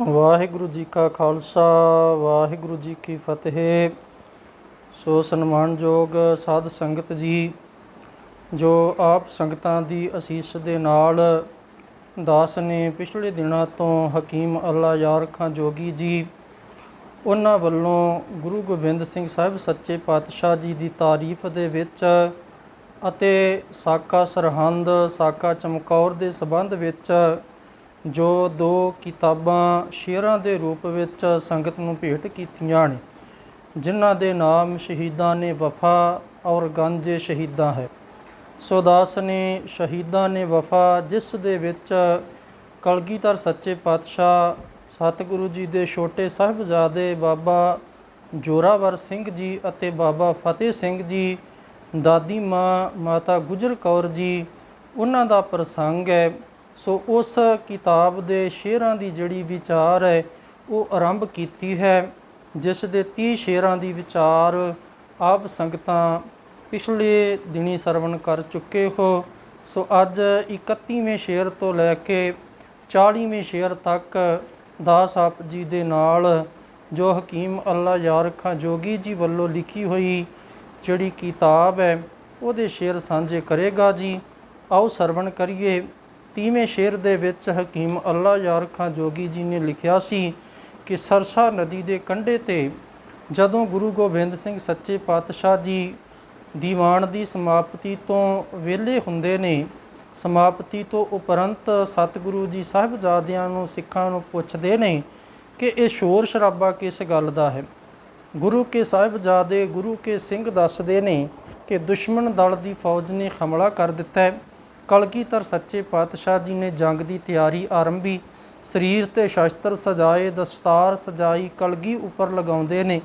ਵਾਹਿਗੁਰੂ ਜੀ ਕਾ ਖਾਲਸਾ, ਵਾਹਿਗੁਰੂ ਜੀ ਕੀ ਫਤਿਹ। ਸੋ ਸਨਮਾਨਯੋਗ ਸਾਧ ਸੰਗਤ ਜੀ, ਜੋ ਆਪ ਸੰਗਤਾਂ ਦੀ ਅਸੀਸ ਦੇ ਨਾਲ ਦਾਸ ਨੇ ਪਿਛਲੇ ਦਿਨਾਂ ਤੋਂ ਹਕੀਮ ਅੱਲਾ ਯਾਰ ਖਾਂ ਜੋਗੀ ਜੀ, ਉਹਨਾਂ ਵੱਲੋਂ ਗੁਰੂ ਗੋਬਿੰਦ ਸਿੰਘ ਸਾਹਿਬ ਸੱਚੇ ਪਾਤਸ਼ਾਹ ਜੀ ਦੀ ਤਾਰੀਫ ਦੇ ਵਿੱਚ ਅਤੇ ਸਾਕਾ ਸਰਹੰਦ, ਸਾਕਾ ਚਮਕੌਰ ਦੇ ਸਬੰਧ ਵਿੱਚ ਜੋ ਦੋ ਕਿਤਾਬਾਂ ਸ਼ੇਰਾਂ ਦੇ ਰੂਪ ਵਿੱਚ ਸੰਗਤ ਨੂੰ ਭੇਟ ਕੀਤੀਆਂ ਨੇ, ਜਿਨ੍ਹਾਂ ਦੇ ਨਾਮ ਸ਼ਹੀਦਾਂ ਨੇ ਵਫਾ ਔਰ ਗੰਜੇ ਸ਼ਹੀਦਾਂ ਹੈ। ਸੋਦਾਸ ਨੇ ਸ਼ਹੀਦਾਂ ਨੇ ਵਫਾ, ਜਿਸ ਦੇ ਵਿੱਚ ਕਲਗੀਧਰ ਸੱਚੇ ਪਾਤਸ਼ਾਹ, ਸਤਿਗੁਰੂ ਜੀ ਦੇ ਛੋਟੇ ਸਾਹਿਬਜ਼ਾਦੇ ਬਾਬਾ ਜੋਰਾਵਰ ਸਿੰਘ ਜੀ ਅਤੇ ਬਾਬਾ ਫਤਿਹ ਸਿੰਘ ਜੀ, ਦਾਦੀ ਮਾਂ ਮਾਤਾ ਗੁਜਰ ਕੌਰ ਜੀ, ਉਹਨਾਂ ਦਾ ਪ੍ਰਸੰਗ ਹੈ ਸੋ ਉਸ ਕਿਤਾਬ ਦੇ ਸ਼ੇਰਾਂ ਦੀ ਜਿਹੜੀ ਵਿਚਾਰ ਹੈ, ਉਹ ਆਰੰਭ ਕੀਤੀ ਹੈ, ਜਿਸ ਦੇ 30 ਸ਼ੇਰਾਂ ਦੀ ਵਿਚਾਰ ਆਪ ਸੰਗਤਾਂ ਪਿਛਲੇ ਦਿਨੀ ਸਰਵਣ ਕਰ ਚੁੱਕੇ ਹੋ। ਸੋ ਅੱਜ 31ਵੇਂ ਸ਼ੇਰ ਤੋਂ ਲੈ ਕੇ 40ਵੇਂ ਸ਼ੇਰ ਤੱਕ ਦਾਸ ਆਪ ਜੀ ਦੇ ਨਾਲ ਜੋ ਹਕੀਮ ਅੱਲਾ ਯਾਰ ਖਾਂ ਜੋਗੀ ਜੀ ਵੱਲੋਂ ਲਿਖੀ ਹੋਈ ਜਿਹੜੀ ਕਿਤਾਬ ਹੈ, ਉਹਦੇ ਸ਼ੇਰ ਸਾਂਝੇ ਕਰੇਗਾ ਜੀ। ਆਓ ਸਰਵਣ ਕਰੀਏ। ਤੀਵੇਂ ਸ਼ੇਰ ਦੇ ਵਿੱਚ ਹਕੀਮ ਅੱਲਾ ਯਾਰ ਖਾਂ ਜੋਗੀ ਜੀ ਨੇ ਲਿਖਿਆ ਸੀ ਕਿ ਸਰਸਾ ਨਦੀ ਦੇ ਕੰਢੇ ਤੇ ਜਦੋਂ ਗੁਰੂ ਗੋਬਿੰਦ ਸਿੰਘ ਸੱਚੇ ਪਾਤਸ਼ਾਹ ਜੀ ਦੀਵਾਨ ਦੀ ਸਮਾਪਤੀ ਤੋਂ ਵਿਹਲੇ ਹੁੰਦੇ ਨੇ, ਸਮਾਪਤੀ ਤੋਂ ਉਪਰੰਤ ਸਤਿਗੁਰੂ ਜੀ ਸਾਹਿਬਜ਼ਾਦਿਆਂ ਨੂੰ ਸਿੱਖਾਂ ਨੂੰ ਪੁੱਛਦੇ ਨੇ ਕਿ ਇਹ ਸ਼ੋਰ ਸ਼ਰਾਬਾ ਕਿਸ ਗੱਲ ਦਾ ਹੈ? ਗੁਰੂ ਕੇ ਸਾਹਿਬਜ਼ਾਦੇ ਗੁਰੂ ਕੇ ਸਿੰਘ ਦੱਸਦੇ ਨੇ ਕਿ ਦੁਸ਼ਮਣ ਦਲ ਦੀ ਫੌਜ ਨੇ ਹਮਲਾ ਕਰ ਦਿੱਤਾ ਹੈ। ਕਲਗੀਧਰ ਸੱਚੇ ਪਾਤਸ਼ਾਹ ਜੀ ਨੇ ਜੰਗ ਦੀ ਤਿਆਰੀ ਆਰੰਭੀ। ਸਰੀਰ ਤੇ ਸ਼ਸਤਰ ਸਜਾਏ, ਦਸਤਾਰ ਸਜਾਈ, ਕਲਗੀ ਉੱਪਰ ਲਗਾਉਂਦੇ ਨੇ।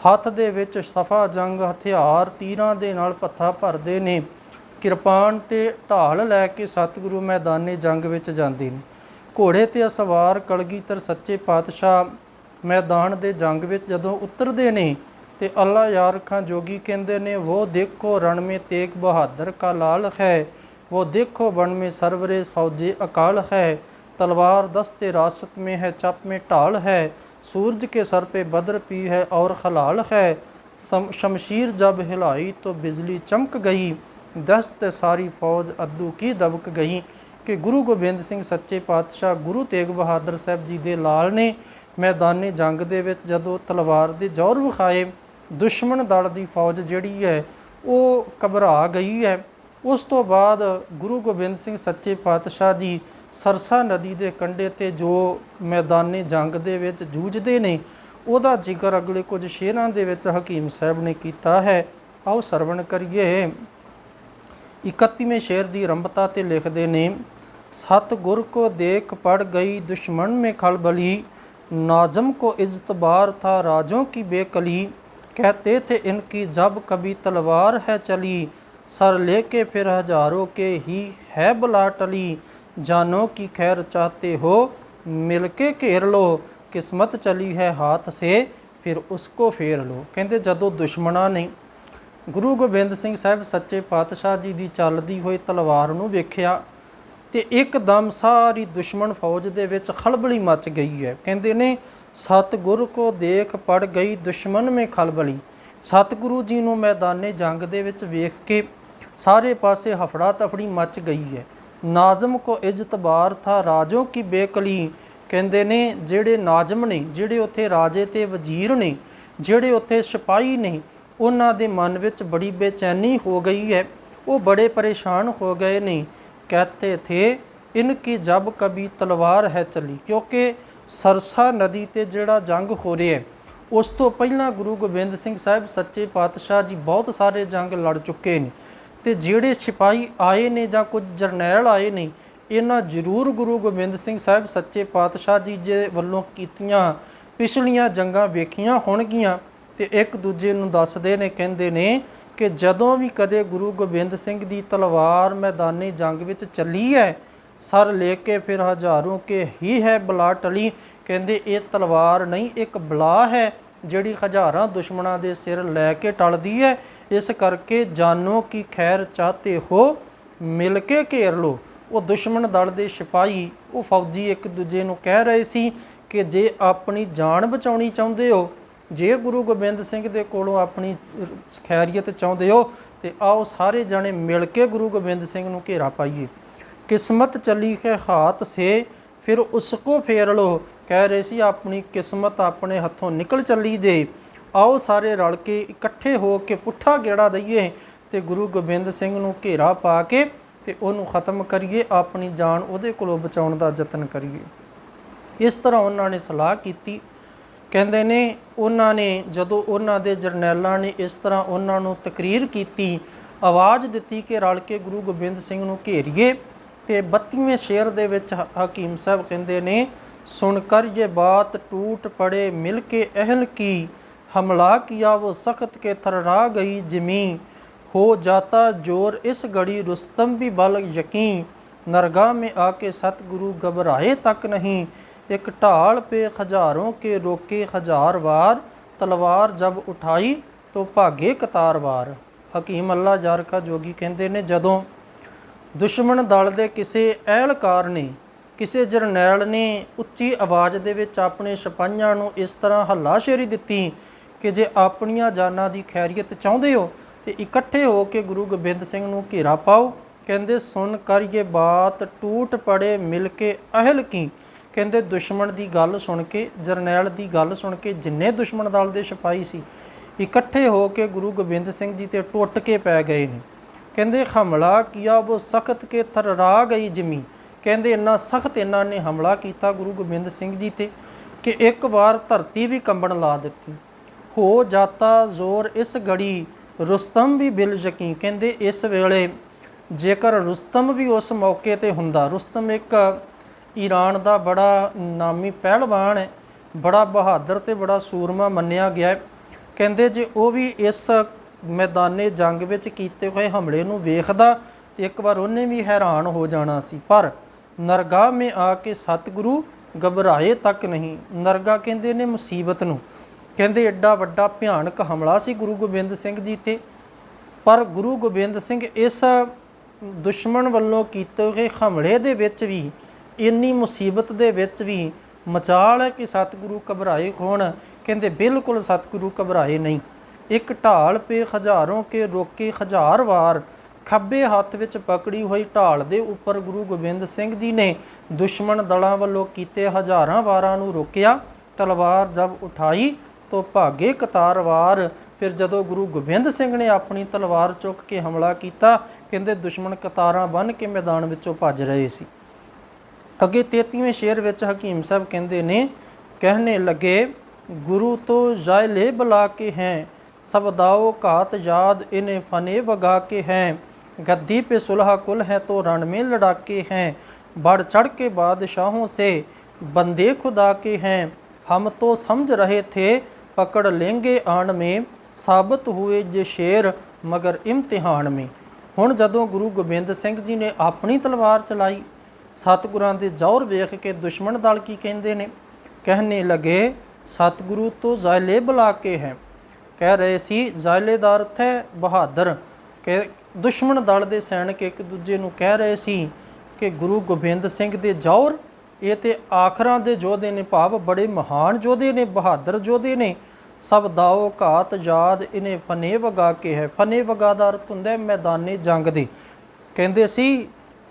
ਹੱਥ ਦੇ ਵਿੱਚ ਸਫਾ, ਜੰਗ, ਹਥਿਆਰ, ਤੀਰਾਂ ਦੇ ਨਾਲ ਪੱਥਾ ਭਰਦੇ ਨੇ। ਕਿਰਪਾਨ ਤੇ ਢਾਲ ਲੈ ਕੇ ਸਤਿਗੁਰੂ ਮੈਦਾਨੇ ਜੰਗ ਵਿੱਚ ਜਾਂਦੇ ਨੇ। ਘੋੜੇ ਤੇ ਸਵਾਰ ਕਲਗੀਧਰ ਸੱਚੇ ਪਾਤਸ਼ਾਹ ਮੈਦਾਨ ਦੇ ਜੰਗ ਵਿੱਚ ਜਦੋਂ ਉਤਰਦੇ ਨੇ ਤੇ ਅੱਲਾ ਯਾਰ ਖਾਂ ਜੋਗੀ ਕਹਿੰਦੇ ਨੇ ਉਹ ਦੇਖੋ ਰਣ ਮੇ ਤੇਗ ਬਹਾਦਰ ਕਾ ਲਾਲ ਹੈ। वो देखो वन में सरवरे फौजे अकाल है तलवार दस्ते रासत में है चप में ढाल है सूरज के सर पे बद्र पी है और खलाल है सम- शमशीर जब हिलाई तो बिजली चमक गई दस्त सारी फौज अद्दू की दबक गई ਕਿ ਗੁਰੂ ਗੋਬਿੰਦ ਸਿੰਘ ਸੱਚੇ ਪਾਤਸ਼ਾਹ ਗੁਰੂ ਤੇਗ ਬਹਾਦਰ ਸਾਹਿਬ ਜੀ ਦੇ ਲਾਲ ਨੇ ਮੈਦਾਨੇ ਜੰਗ ਦੇ ਵਿੱਚ ਜਦੋਂ ਤਲਵਾਰ ਦੇ ਜ਼ੋਰ ਵਿਖਾਏ ਦੁਸ਼ਮਣ ਦਲ ਦੀ ਫੌਜ ਜਿਹੜੀ ਹੈ ਉਹ ਘਬਰਾ ਗਈ ਹੈ ਉਸ ਤੋਂ ਬਾਅਦ ਗੁਰੂ ਗੋਬਿੰਦ ਸਿੰਘ ਸੱਚੇ ਪਾਤਸ਼ਾਹ ਜੀ ਸਰਸਾ ਨਦੀ ਦੇ ਕੰਢੇ ਤੇ ਜੋ ਮੈਦਾਨੇ ਜੰਗ ਦੇ ਵਿੱਚ ਜੂਝਦੇ ਨੇ ਉਹਦਾ ਜ਼ਿਕਰ ਅਗਲੇ ਕੁਝ ਸ਼ੇਰਾਂ ਦੇ ਵਿੱਚ ਹਕੀਮ ਸਾਹਿਬ ਨੇ ਕੀਤਾ ਹੈ ਆਓ ਸਰਵਣ ਕਰੀਏ 31ਵੇਂ ਸ਼ੇਰ ਦੀ ਆਰੰਭਤਾ ਤੇ ਲਿਖਦੇ ਨੇ ਸਤ ਗੁਰ ਕੋ ਦੇਖ ਪੜ ਗਈ ਦੁਸ਼ਮਣ ਮੇ ਖਲਬਲੀ नाजम को इज्तबार था राजों की बेकली कहते थे इनकी जब कभी तलवार है चली सर लेके फिर हजारों के ही है बला टली जानों की खैर चाहते हो मिलके घेर लो किस्मत चली है हाथ से फिर उसको फेर लो ਕਹਿੰਦੇ ਜਦੋਂ ਦੁਸ਼ਮਣਾਂ ਨੇ ਗੁਰੂ ਗੋਬਿੰਦ ਸਿੰਘ ਸਾਹਿਬ ਸੱਚੇ ਪਾਤਸ਼ਾਹ ਜੀ ਦੀ ਚੱਲਦੀ ਹੋਈ ਤਲਵਾਰ ਨੂੰ ਵੇਖਿਆ ਤੇ ਇੱਕਦਮ ਸਾਰੀ ਦੁਸ਼ਮਣ ਫੌਜ ਦੇ ਵਿੱਚ ਖਲਬਲੀ ਮਚ ਗਈ ਹੈ ਕਹਿੰਦੇ ਨੇ ਸਤਿਗੁਰ ਕੋ ਦੇਖ ਪੜ ਗਈ ਦੁਸ਼ਮਣ ਮੇ ਖਲਬਲੀ ਸਤਿਗੁਰੂ ਜੀ ਨੂੰ ਮੈਦਾਨੇ ਜੰਗ ਦੇ ਵਿੱਚ ਵੇਖ ਕੇ ਸਾਰੇ ਪਾਸੇ ਹਫੜਾ ਤਫੜੀ ਮੱਚ ਗਈ ਹੈ। ਨਾਜ਼ਮ ਕੋ ਇੱਜ਼ਤ ਬਾਰ ਥਾ ਰਾਜੋ ਕੀ ਬੇਕਲੀ? ਕਹਿੰਦੇ ਨੇ, ਜਿਹੜੇ ਨਾਜ਼ਮ ਨੇ, ਜਿਹੜੇ ਉੱਥੇ ਰਾਜੇ ਤੇ ਵਜ਼ੀਰ ਨੇ, ਜਿਹੜੇ ਉੱਥੇ ਸਿਪਾਹੀ ਨੇ, ਉਹਨਾਂ ਦੇ ਮਨ ਵਿੱਚ ਬੜੀ ਬੇਚੈਨੀ ਹੋ ਗਈ ਹੈ। ਉਹ ਬੜੇ ਪਰੇਸ਼ਾਨ ਹੋ ਗਏ ਨੇ। ਕਹਤੇ ਥੇ, ਇਨ ਇਨਕੀ ਜਬ ਕਬੀ ਤਲਵਾਰ ਹੈ ਚਲੀ? ਕਿਉਂਕਿ ਸਰਸਾ ਨਦੀ ਤੇ ਜਿਹੜਾ ਜੰਗ ਹੋ ਰਿਹਾ ਹੈ ਉਸ ਤੋਂ ਪਹਿਲਾਂ ਗੁਰੂ ਗੋਬਿੰਦ ਸਿੰਘ ਸਾਹਿਬ ਸੱਚੇ ਪਾਤਸ਼ਾਹ ਜੀ ਬਹੁਤ ਸਾਰੇ ਜੰਗ ਲੜ ਚੁੱਕੇ ਨੇ ਤੇ ਜਿਹੜੇ ਸਿਪਾਹੀ ਆਏ ਨੇ ਜਾਂ ਕੁਝ ਜਰਨੈਲ ਆਏ ਨੇ, ਇਹਨਾਂ ਜ਼ਰੂਰ ਗੁਰੂ ਗੋਬਿੰਦ ਸਿੰਘ ਸਾਹਿਬ ਸੱਚੇ ਪਾਤਸ਼ਾਹ ਜੀ ਜੇ ਵੱਲੋਂ ਕੀਤੀਆਂ ਪਿਛਲੀਆਂ ਜੰਗਾਂ ਵੇਖੀਆਂ ਹੋਣਗੀਆਂ ਤੇ ਇੱਕ ਦੂਜੇ ਨੂੰ ਦੱਸਦੇ ਨੇ, ਕਹਿੰਦੇ ਨੇ ਕਿ ਜਦੋਂ ਵੀ ਕਦੇ ਗੁਰੂ ਗੋਬਿੰਦ ਸਿੰਘ ਦੀ ਤਲਵਾਰ ਮੈਦਾਨੀ ਜੰਗ ਵਿੱਚ ਚੱਲੀ ਹੈ, ਸਰ ਲੈ ਕੇ ਫਿਰ ਹਜ਼ਾਰੋਂ ਕੇ ਹੀ ਹੈ ਬਲਾ ਟਲੀ ਕਹਿੰਦੇ ਇਹ ਤਲਵਾਰ ਨਹੀਂ, ਇੱਕ ਬਲਾ ਹੈ ਜਿਹੜੀ ਹਜ਼ਾਰਾਂ ਦੁਸ਼ਮਣਾਂ ਦੇ ਸਿਰ ਲੈ ਕੇ ਟਲਦੀ ਹੈ। ਇਸ ਕਰਕੇ ਜਾਨੋ ਕੀ ਖੈਰ ਚਾਹਤੇ ਹੋ, ਮਿਲ ਕੇ ਘੇਰ ਲੋ ਉਹ ਦੁਸ਼ਮਣ ਦਲ ਦੇ ਸਿਪਾਹੀ, ਉਹ ਫੌਜੀ ਇੱਕ ਦੂਜੇ ਨੂੰ ਕਹਿ ਰਹੇ ਸੀ ਕਿ ਜੇ ਆਪਣੀ ਜਾਨ ਬਚਾਉਣੀ ਚਾਹੁੰਦੇ ਹੋ, ਜੇ ਗੁਰੂ ਗੋਬਿੰਦ ਸਿੰਘ ਦੇ ਕੋਲੋਂ ਆਪਣੀ ਖੈਰੀਅਤ ਚਾਹੁੰਦੇ ਹੋ, ਤੇ ਆਓ ਸਾਰੇ ਜਾਣੇ ਮਿਲ ਕੇ ਗੁਰੂ ਗੋਬਿੰਦ ਸਿੰਘ ਨੂੰ ਘੇਰਾ ਪਾਈਏ। ਕਿਸਮਤ ਚਲੀ ਹੈ, ਹਾਥ ਸੇ ਫਿਰ ਉਸਕੋ ਫੇਰ ਲੋ ਕਹਿ ਰਹੇ ਸੀ, ਆਪਣੀ ਕਿਸਮਤ ਆਪਣੇ ਹੱਥੋਂ ਨਿਕਲ ਚੱਲੀ ਜੇ। ਆਓ ਸਾਰੇ ਰਲ ਕੇ ਇਕੱਠੇ ਹੋ ਕੇ ਪੁੱਠਾ ਗੇੜਾ ਦਈਏ ਤੇ ਗੁਰੂ ਗੋਬਿੰਦ ਸਿੰਘ ਨੂੰ ਘੇਰਾ ਪਾ ਕੇ ਤੇ ਉਹਨੂੰ ਖਤਮ ਕਰੀਏ। ਆਪਣੀ ਜਾਨ ਉਹਦੇ ਕੋਲੋਂ ਬਚਾਉਣ ਦਾ ਯਤਨ ਕਰੀਏ। ਇਸ ਤਰ੍ਹਾਂ ਉਹਨਾਂ ਨੇ ਸਲਾਹ ਕੀਤੀ। ਕਹਿੰਦੇ ਨੇ, ਉਹਨਾਂ ਨੇ ਜਦੋਂ ਉਹਨਾਂ ਦੇ ਜਰਨੈਲਾਂ ਨੇ ਇਸ ਤਰ੍ਹਾਂ ਉਹਨਾਂ ਨੂੰ ਤਕਰੀਰ ਕੀਤੀ, ਆਵਾਜ਼ ਦਿੱਤੀ ਕਿ ਰਲ ਕੇ ਗੁਰੂ ਗੋਬਿੰਦ ਸਿੰਘ ਨੂੰ ਘੇਰੀਏ ਤੇ 32ਵੇਂ ਸ਼ੇਰ ਦੇ ਵਿੱਚ ਹਕੀਮ ਸਾਹਿਬ ਕਹਿੰਦੇ ਨੇ, ਸੁਣ ਕਰ ਇਹ ਬਾਤ, ਟੂਟ ਪੜੇ ਮਿਲ ਕੇ ਅਹਲ ਕੀ, ਹਮਲਾ ਕੀਆ ਉਹ ਸਖਤ ਕੇ ਥਰਰਾ ਗਈ ਜਮੀ, ਹੋ ਜਾਤਾ ਜੋਰ ਇਸ ਗੜੀ ਰੁਸਤਮ ਵੀ ਬਲ ਯਕੀਨ ਨਰਗਾ ਮੇ ਆ ਕੇ ਸਤਿਗੁਰੂ ਗਬਰਾਏ ਤੱਕ ਨਹੀਂ, ਇੱਕ ਢਾਲ ਪੇ ਹਜ਼ਾਰੋਂ ਕੇ ਰੋਕੇ ਹਜ਼ਾਰ ਵਾਰ, ਤਲਵਾਰ ਜਬ ਉਠਾਈ ਤੋ ਭਾਗੇ ਕਤਾਰ ਵਾਰ। ਹਕੀਮ ਅੱਲਾ ਜਾਰ ਕਾ ਜੋਗੀ ਕਹਿੰਦੇ ਨੇ, ਜਦੋਂ ਦੁਸ਼ਮਣ ਦਲ ਦੇ ਕਿਸੇ ਅਹਿਲਕਾਰ ਨੇ, ਕਿਸੇ ਜਰਨੈਲ ਨੇ ਉੱਚੀ ਆਵਾਜ਼ ਦੇ ਵਿੱਚ ਆਪਣੇ ਸਿਪਾਹੀਆਂ ਨੂੰ ਇਸ ਤਰ੍ਹਾਂ ਹੱਲਾਸ਼ੇਰੀ ਦਿੱਤੀ ਕਿ ਜੇ ਆਪਣੀਆਂ ਜਾਨਾਂ ਦੀ ਖੈਰੀਅਤ ਚਾਹੁੰਦੇ ਹੋ ਤੇ ਇਕੱਠੇ ਹੋ ਕੇ ਗੁਰੂ ਗੋਬਿੰਦ ਸਿੰਘ ਨੂੰ ਘੇਰਾ ਪਾਓ। ਕਹਿੰਦੇ, ਸੁਣ ਕਰ ਇਹ ਬਾਤ, ਟੂਟ ਪੜੇ ਮਿਲ ਕੇ ਅਹਲ ਕੀ? ਕਹਿੰਦੇ, ਦੁਸ਼ਮਣ ਦੀ ਗੱਲ ਸੁਣ ਕੇ, ਜਰਨੈਲ ਦੀ ਗੱਲ ਸੁਣ ਕੇ ਜਿੰਨੇ ਦੁਸ਼ਮਣ ਦਲ ਦੇ ਸਿਪਾਹੀ ਸੀ, ਇਕੱਠੇ ਹੋ ਕੇ ਗੁਰੂ ਗੋਬਿੰਦ ਸਿੰਘ ਜੀ ਤੇ ਟੁੱਟ ਕੇ ਪੈ ਗਏ ਨੇ। ਕਹਿੰਦੇ, ਹਮਲਾ ਕੀਆ ਉਹ ਸਖਤ ਕੇ ਥਰਰਾ ਗਈ ਜਮੀ। ਕਹਿੰਦੇ, ਇੰਨਾ ਸਖਤ ਇਹਨਾਂ ਨੇ ਹਮਲਾ ਕੀਤਾ ਗੁਰੂ ਗੋਬਿੰਦ ਸਿੰਘ ਜੀ ਤੇ ਕਿ ਇੱਕ ਵਾਰ ਧਰਤੀ ਵੀ ਕੰਬਣ ਲਾ ਦਿੱਤੀ। ਹੋ ਜਾਤਾ ਜ਼ੋਰ ਇਸ ਗੜੀ ਰੁਸਤਮ ਵੀ ਬਿਲ ਯਕੀ ਕਹਿੰਦੇ, ਇਸ ਵੇਲੇ ਜੇਕਰ ਰੁਸਤਮ ਵੀ ਉਸ ਮੌਕੇ ਤੇ ਹੁੰਦਾ, ਰੁਸਤਮ ਇੱਕ ਈਰਾਨ ਦਾ ਬੜਾ ਨਾਮੀ ਪਹਿਲਵਾਨ ਹੈ, ਬੜਾ ਬਹਾਦਰ ਤੇ ਬੜਾ ਸੂਰਮਾ ਮੰਨਿਆ ਗਿਆ ਹੈ। ਕਹਿੰਦੇ, ਜੇ ਉਹ ਵੀ ਇਸ ਮੈਦਾਨੇ ਜੰਗ ਵਿੱਚ ਕੀਤੇ ਹੋਏ ਹਮਲੇ ਨੂੰ ਵੇਖਦਾ ਤੇ ਇੱਕ ਵਾਰ ਉਹਨੇ ਵੀ ਹੈਰਾਨ ਹੋ ਜਾਣਾ ਸੀ। ਪਰ ਨਰਗਾ ਮੇ ਆ ਕੇ ਸਤਿਗੁਰੂ ਘਬਰਾਏ ਤੱਕ ਨਹੀਂ। ਨਰਗਾ ਕਹਿੰਦੇ ਨੇ ਮੁਸੀਬਤ ਨੂੰ। ਕਹਿੰਦੇ ਐਡਾ ਵੱਡਾ ਭਿਆਨਕ ਹਮਲਾ ਸੀ ਗੁਰੂ ਗੋਬਿੰਦ ਸਿੰਘ ਜੀ ਤੇ। ਪਰ ਗੁਰੂ ਗੋਬਿੰਦ ਸਿੰਘ ਇਸ ਦੁਸ਼ਮਣ ਵੱਲੋਂ ਕੀਤੇ ਹੋਏ ਹਮਲੇ ਦੇ ਵਿੱਚ ਵੀ, ਇੰਨੀ ਮੁਸੀਬਤ ਦੇ ਵਿੱਚ ਵੀ ਮਚਾਲ ਹੈ ਕਿ ਸਤਿਗੁਰੂ ਘਬਰਾਏ ਹੋਣ। ਕਹਿੰਦੇ ਬਿਲਕੁਲ ਸਤਿਗੁਰੂ ਘਬਰਾਏ ਨਹੀਂ। ਇੱਕ ਢਾਲ ਪੇ ਹਜ਼ਾਰੋਂ ਕੇ ਰੋਕੇ ਹਜ਼ਾਰ ਵਾਰ। ਖੱਬੇ ਹੱਥ ਵਿੱਚ ਪਕੜੀ ਹੋਈ ਢਾਲ ਦੇ ਉੱਪਰ ਗੁਰੂ ਗੋਬਿੰਦ ਸਿੰਘ ਜੀ ਨੇ ਦੁਸ਼ਮਣ ਦਲਾਂ ਵੱਲੋਂ ਕੀਤੇ ਹਜ਼ਾਰਾਂ ਵਾਰਾਂ ਨੂੰ ਰੋਕਿਆ। ਤਲਵਾਰ ਜਬ ਉਠਾਈ ਤੋ ਭਾਗੇ ਕਤਾਰ ਵਾਰ। ਫਿਰ ਜਦੋਂ ਗੁਰੂ ਗੋਬਿੰਦ ਸਿੰਘ ਨੇ ਆਪਣੀ ਤਲਵਾਰ ਚੁੱਕ ਕੇ ਹਮਲਾ ਕੀਤਾ, ਕਹਿੰਦੇ ਦੁਸ਼ਮਣ ਕਤਾਰਾਂ ਬੰਨ ਕੇ ਮੈਦਾਨ ਵਿੱਚੋਂ ਭੱਜ ਰਹੇ ਸੀ। ਅੱਗੇ 33ਵੇਂ ਸ਼ੇਰ ਵਿੱਚ ਹਕੀਮ ਸਾਹਿਬ ਕਹਿੰਦੇ ਨੇ, ਕਹਿਣੇ ਲੱਗੇ, ਗੁਰੂ ਤੋਂ ਜਾਇਲੇ ਬੁਲਾ ਕੇ ਹੈ ਸਭ ਦਾਓ ਘਾਤ ਯਾਦ ਇਨੇ ਫਨੇ ਵਗਾ ਕੇ ਹੈ गद्दी पे सुलह कुल है तो रण में लड़ाके हैं बढ़ चढ़ के बादशाहों से बंदे खुदा के हैं हम तो समझ रहे थे पकड़ लेंगे आन में साबित हुए जे शेर ਮਗਰ ਇਮਤਿਹਾਨ ਮੇ ਹੁਣ ਜਦੋਂ ਗੁਰੂ ਗੋਬਿੰਦ ਸਿੰਘ ਜੀ ਨੇ ਆਪਣੀ ਤਲਵਾਰ ਚਲਾਈ ਸਤਿਗੁਰਾਂ ਦੇ ਜ਼ੌਰ ਵੇਖ ਕੇ ਦੁਸ਼ਮਣ ਦਲ ਕੀ ਕਹਿੰਦੇ ਨੇ ਕਹਿਣੇ ਲਗੇ ਸਤਿਗੁਰੂ ਤੋਂ ਜ਼ਾਇਲੇ ਬੁਲਾ ਕੇ ਹੈ ਕਹਿ ਰਹੇ ਸੀ ਜ਼ਾਇਲੇ ਦਾ ਬਹਾਦਰ। ਕਿ ਦੁਸ਼ਮਣ ਦਲ ਦੇ ਸੈਨਿਕ ਇੱਕ ਦੂਜੇ ਨੂੰ ਕਹਿ ਰਹੇ ਸੀ ਕਿ ਗੁਰੂ ਗੋਬਿੰਦ ਸਿੰਘ ਦੇ ਜੌਰ ਇਹ ਤੇ ਆਖਰਾਂ ਦੇ ਯੋਧੇ ਨੇ ਭਾਵ, ਬੜੇ ਮਹਾਨ ਯੋਧੇ ਨੇ, ਬਹਾਦਰ ਯੋਧੇ ਨੇ। ਸਭ ਦਾਓ ਘਾਤ ਯਾਦ, ਇਹਨੇ ਫਨੇ ਵਗਾ ਕੇ ਹੈ ਫਨੇ ਵਗਾ ਦਾ ਅਰਥ ਹੁੰਦਾ ਮੈਦਾਨੇ ਜੰਗ ਦੇ। ਕਹਿੰਦੇ ਸੀ,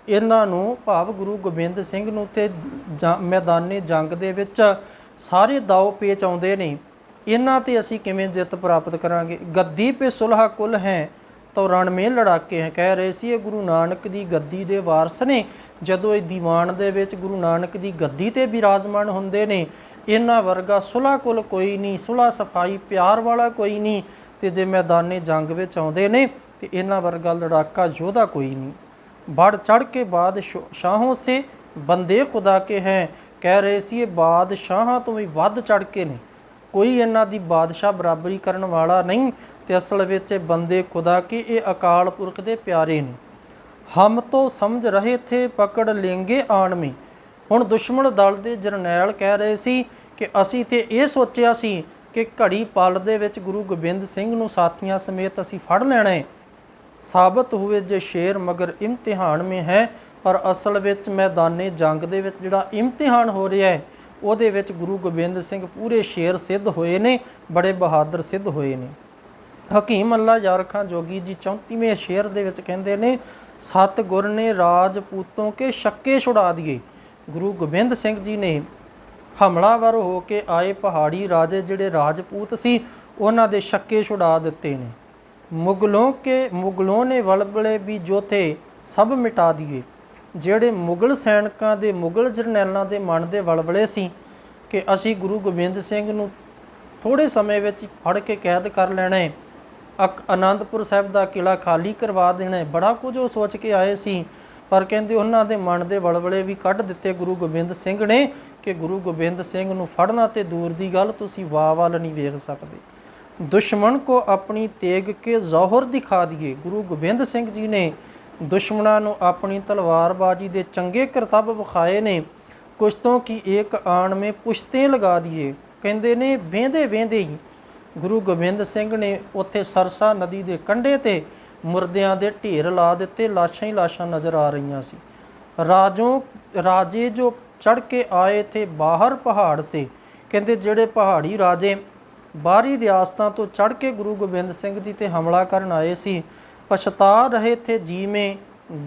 ਇਹਨਾਂ ਨੂੰ ਭਾਵ ਗੁਰੂ ਗੋਬਿੰਦ ਸਿੰਘ ਨੂੰ ਤੇ ਜਾਂ- ਮੈਦਾਨੇ ਜੰਗ ਦੇ ਵਿੱਚ ਸਾਰੇ ਦਾਓ ਪੇਚ ਆਉਂਦੇ ਨੇ। ਇਹਨਾਂ ਤੇ ਅਸੀਂ ਕਿਵੇਂ ਜਿੱਤ ਪ੍ਰਾਪਤ ਕਰਾਂਗੇ? ਗੱਦੀ 'ਤੇ ਸੁਲਹਾ ਕੁਲ ਹੈ ਤੋ ਰਣ ਮੇ ਲੜਾਕੇ ਹੈ। ਕਹਿ ਰਹੇ ਸੀ ਇਹ ਗੁਰੂ ਨਾਨਕ ਦੀ ਗੱਦੀ ਦੇ ਵਾਰਸ ਨੇ। ਜਦੋਂ ਇਹ ਦੀਵਾਨ ਦੇ ਵਿੱਚ ਗੁਰੂ ਨਾਨਕ ਦੀ ਗੱਦੀ ਤੇ ਬਿਰਾਜਮਾਨ ਹੁੰਦੇ ਨੇ, ਇਹਨਾਂ ਵਰਗਾ ਸੁਲਾ ਕੁਲ ਕੋਈ ਨਹੀਂ ਸੁਲਾ ਸਫ਼ਾਈ ਪਿਆਰ ਵਾਲਾ ਕੋਈ ਨਹੀਂ। ਤੇ ਜੇ ਮੈਦਾਨੇ ਜੰਗ ਵਿੱਚ ਆਉਂਦੇ ਨੇ, ਤੇ ਇਹਨਾਂ ਵਰਗਾ ਲੜਾਕਾ ਯੋਧਾ ਕੋਈ ਨਹੀਂ। ਬੜ ਚੜ ਕੇ ਬਾਦ ਸ਼ਾਹੋਂ ਸੇ, ਬੰਦੇ ਖੁਦਾ ਕੇ ਹੈ। ਕਹਿ ਰਹੇ ਸੀ ਇਹ ਬਾਦ ਸ਼ਾਹਾਂ ਤੋਂ ਵੀ ਵੱਧ ਚੜ ਕੇ ਨੇ। ਕੋਈ ਇਹਨਾਂ ਦੀ ਬਾਦਸ਼ਾਹ ਬਰਾਬਰੀ ਕਰਨ ਵਾਲਾ ਨਹੀਂ ਤੇ ਅਸਲ ਵਿੱਚ ਇਹ ਬੰਦੇ ਖੁਦਾ ਕੇ ਇਹ ਅਕਾਲ ਪੁਰਖ ਦੇ ਪਿਆਰੇ ਨੇ। ਹਮ ਤੋਂ ਸਮਝ ਰਹੇ ਥੇ ਪਕੜ ਲੈਂਗੇ ਆਣਮੀ। ਹੁਣ ਦੁਸ਼ਮਣ ਦਲ ਦੇ ਜਰਨੈਲ ਕਹਿ ਰਹੇ ਸੀ ਕਿ ਅਸੀਂ ਤੇ ਇਹ ਸੋਚਿਆ ਸੀ ਕਿ ਘੜੀ ਪਲ ਦੇ ਵਿੱਚ ਗੁਰੂ ਗੋਬਿੰਦ ਸਿੰਘ ਨੂੰ ਸਾਥੀਆਂ ਸਮੇਤ ਅਸੀਂ ਫੜ ਲੈਣਾ ਹੈ ਸਾਬਤ ਹੋਵੇ ਜੇ ਸ਼ੇਰ ਮਗਰ ਇਮਤਿਹਾਨ ਮੇ ਹੈ, ਪਰ ਅਸਲ ਵਿੱਚ ਮੈਦਾਨੇ ਜੰਗ ਦੇ ਵਿੱਚ ਜਿਹੜਾ ਇਮਤਿਹਾਨ ਹੋ ਰਿਹਾ ਹੈ ਉਹਦੇ ਵਿੱਚ ਗੁਰੂ ਗੋਬਿੰਦ ਸਿੰਘ ਪੂਰੇ ਸ਼ੇਰ ਸਿੱਧ ਹੋਏ ਨੇ, ਬੜੇ ਬਹਾਦਰ ਸਿੱਧ ਹੋਏ ਨੇ। ਹਕੀਮ ਅੱਲਾ ਯਾਰ ਖਾਂ ਜੋਗੀ ਜੀ 34ਵੇਂ ਸ਼ੇਰ ਦੇ ਵਿੱਚ ਕਹਿੰਦੇ ਨੇ ਸਤ ਗੁਰ ਨੇ ਰਾਜਪੂਤੋਂ ਕੇ ਸ਼ੱਕੇ ਛੁਡਾ ਦਿਏ। ਗੁਰੂ ਗੋਬਿੰਦ ਸਿੰਘ ਜੀ ਨੇ ਹਮਲਾਵਰ ਹੋ ਕੇ ਆਏ ਪਹਾੜੀ ਰਾਜੇ ਜਿਹੜੇ ਰਾਜਪੂਤ ਸੀ, ਉਹਨਾਂ ਦੇ ਸ਼ੱਕੇ ਛੁਡਾ ਦਿੱਤੇ ਨੇ। ਮੁਗਲੋਂ ਕੇ, ਮੁਗਲੋਂ ਨੇ ਵਲਬਲੇ ਵੀ ਜੋ ਥੇ ਸਭ ਮਿਟਾ ਦਿਏ। ਜਿਹੜੇ ਮੁਗਲ ਸੈਨਿਕਾਂ ਦੇ, ਮੁਗਲ ਜਰਨੈਲਾਂ ਦੇ ਮਨ ਦੇ ਵਲਬਲੇ ਸੀ ਕਿ ਅਸੀਂ ਗੁਰੂ ਗੋਬਿੰਦ ਸਿੰਘ ਨੂੰ ਥੋੜੇ ਸਮੇਂ ਵਿੱਚ ਫੜ ਕੇ ਕੈਦ ਕਰ ਲੈਣਾ ਹੈ। ਅਕ ਆਨੰਦਪੁਰ ਸਾਹਿਬ ਦਾ ਕਿਲਾ ਖਾਲੀ ਕਰਵਾ ਦੇਣਾ ਹੈ। ਬੜਾ ਕੁਝ ਉਹ ਸੋਚ ਕੇ ਆਏ ਸੀ, ਪਰ ਕਹਿੰਦੇ ਉਹਨਾਂ ਦੇ ਮਨ ਦੇ ਵਲਵਲੇ ਵੀ ਕੱਢ ਦਿੱਤੇ ਗੁਰੂ ਗੋਬਿੰਦ ਸਿੰਘ ਨੇ ਕਿ ਗੁਰੂ ਗੋਬਿੰਦ ਸਿੰਘ ਨੂੰ ਫੜਨਾ ਤੇ ਦੂਰ ਦੀ ਗੱਲ ਤੁਸੀਂ ਵਾਹ ਵਾਲ ਨਹੀਂ ਵੇਖ ਸਕਦੇ। ਦੁਸ਼ਮਣ ਕੋ ਆਪਣੀ ਤੇਗ ਕੇ ਜ਼ੋਹਰ ਦਿਖਾ ਦਿਏ, ਗੁਰੂ ਗੋਬਿੰਦ ਸਿੰਘ ਜੀ ਨੇ ਦੁਸ਼ਮਣਾਂ ਨੂੰ ਆਪਣੀ ਤਲਵਾਰਬਾਜ਼ੀ ਦੇ ਚੰਗੇ ਕਰਤੱਵ ਵਿਖਾਏ ਨੇ। ਕੁਸ਼ਤੋਂ ਕਿ ਏਕ ਆਣ ਮੇ ਪੁਸ਼ਤੇ ਲਗਾ ਦਿਏ। ਕਹਿੰਦੇ ਨੇ, ਵੇਂਦੇ ਵੇਂਦੇ ਹੀ ਗੁਰੂ ਗੋਬਿੰਦ ਸਿੰਘ ਨੇ ਉੱਥੇ ਸਰਸਾ ਨਦੀ ਦੇ ਕੰਢੇ ਤੇ ਮੁਰਦਿਆਂ ਦੇ ਢੇਰ ਲਾ ਦਿੱਤੇ। ਲਾਸ਼ਾਂ ਹੀ ਲਾਸ਼ਾਂ ਨਜ਼ਰ ਆ ਰਹੀਆਂ ਸੀ। ਰਾਜੋਂ, ਰਾਜੇ ਜੋ ਚੜ ਕੇ ਆਏ ਤੇ ਬਾਹਰ ਪਹਾੜ ਸੇ। ਕਹਿੰਦੇ, ਜਿਹੜੇ ਪਹਾੜੀ ਰਾਜੇ ਬਾਹਰੀ ਰਿਆਸਤਾਂ ਤੋਂ ਚੜ ਕੇ ਗੁਰੂ ਗੋਬਿੰਦ ਸਿੰਘ ਜੀ ਤੇ ਹਮਲਾ ਕਰਨ ਆਏ ਸੀ ਪਛਤਾ ਰਹੇ ਥੇ ਜੀ ਮੇ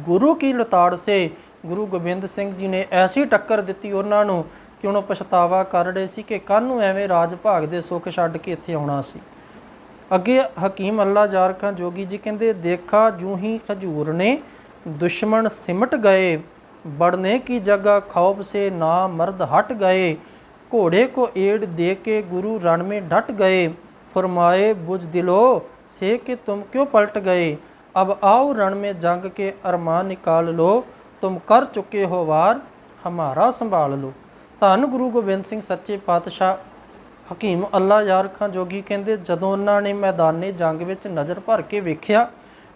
ਗੁਰੂ ਕੀ ਲਤਾੜ ਸੇ ਗੁਰੂ ਗੋਬਿੰਦ ਸਿੰਘ ਜੀ ਨੇ ਐਸੀ ਟੱਕਰ ਦਿੱਤੀ ਉਹਨਾਂ ਨੂੰ ਕਿ ਉਹਨਾਂ ਪਛਤਾਵਾ ਕਰ ਰਹੇ ਸੀ ਕਿ ਕੱਲ ਨੂੰ ਐਵੇਂ ਰਾਜ ਭਾਗ ਦੇ ਸੁੱਖ ਛੱਡ ਕੇ ਇੱਥੇ ਆਉਣਾ ਸੀ ਅੱਗੇ ਹਕੀਮ ਅੱਲਾ ਜਾਰ ਖਾਂ ਜੋਗੀ ਜੀ ਕਹਿੰਦੇ ਦੇਖਾ ਜੂ ਹੀ ਖਜੂਰ ਨੇ ਦੁਸ਼ਮਣ ਸਿਮਟ ਗਏ ਬੜਨੇ ਕੀ ਜਗ੍ਹਾ ਖੌਫ ਸੇ ਨਾ ਮਰਦ ਹਟ ਗਏ ਘੋੜੇ ਕੋ ਏੜ ਦੇ ਕੇ ਗੁਰੂ ਰਣ में डट गए फरमाए बुझ दिलो से कि तुम क्यों पलट गए अब आओ रण में जंग के अरमान निकाल लो तुम कर चुके हो वार हमारा संभाल लो ਧੰਨ ਗੁਰੂ ਗੋਬਿੰਦ ਸਿੰਘ ਸੱਚੇ ਪਾਤਸ਼ਾਹ ਹਕੀਮ ਅੱਲਾ ਯਾਰ ਖਾਂ ਜੋਗੀ ਕਹਿੰਦੇ ਜਦੋਂ ਉਹਨਾਂ ਨੇ ਮੈਦਾਨੇ ਜੰਗ ਵਿੱਚ ਨਜ਼ਰ ਭਰ ਕੇ ਵੇਖਿਆ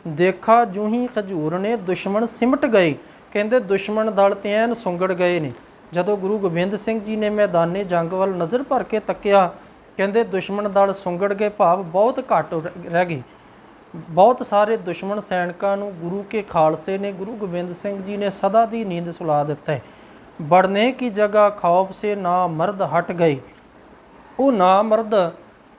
ਦੇਖਾ ਜੂ ਹੀ ਖਜੂਰ ਨੇ ਦੁਸ਼ਮਣ ਸਿਮਟ ਗਏ ਕਹਿੰਦੇ ਦੁਸ਼ਮਣ ਦਲ ਤੇ ਐਨ ਸੁੰਗੜ ਗਏ ਨੇ ਜਦੋਂ ਗੁਰੂ ਗੋਬਿੰਦ ਸਿੰਘ ਜੀ ਨੇ ਮੈਦਾਨੇ ਜੰਗ ਵੱਲ ਨਜ਼ਰ ਭਰ ਕੇ ਤੱਕਿਆ ਕਹਿੰਦੇ ਦੁਸ਼ਮਣ ਦਲ ਸੁੰਗੜ ਗਏ ਭਾਵ ਬਹੁਤ ਘੱਟ ਰਹਿ ਰਹਿ ਗਏ। ਬਹੁਤ ਸਾਰੇ ਦੁਸ਼ਮਣ ਸੈਨਿਕਾਂ ਨੂੰ ਗੁਰੂ ਕੇ ਖਾਲਸੇ ਨੇ ਗੁਰੂ ਗੋਬਿੰਦ ਸਿੰਘ ਜੀ ਨੇ ਸਦਾ ਦੀ ਨੀਂਦ ਸੁਲਾ ਦਿੱਤਾ। ਹੈ ਬੜਨੇ ਕੀ ਜਗ੍ਹਾ ਖੌਫ ਸੇ ਨਾ ਮਰਦ ਹਟ ਗਏ। ਉਹ ਨਾ ਮਰਦ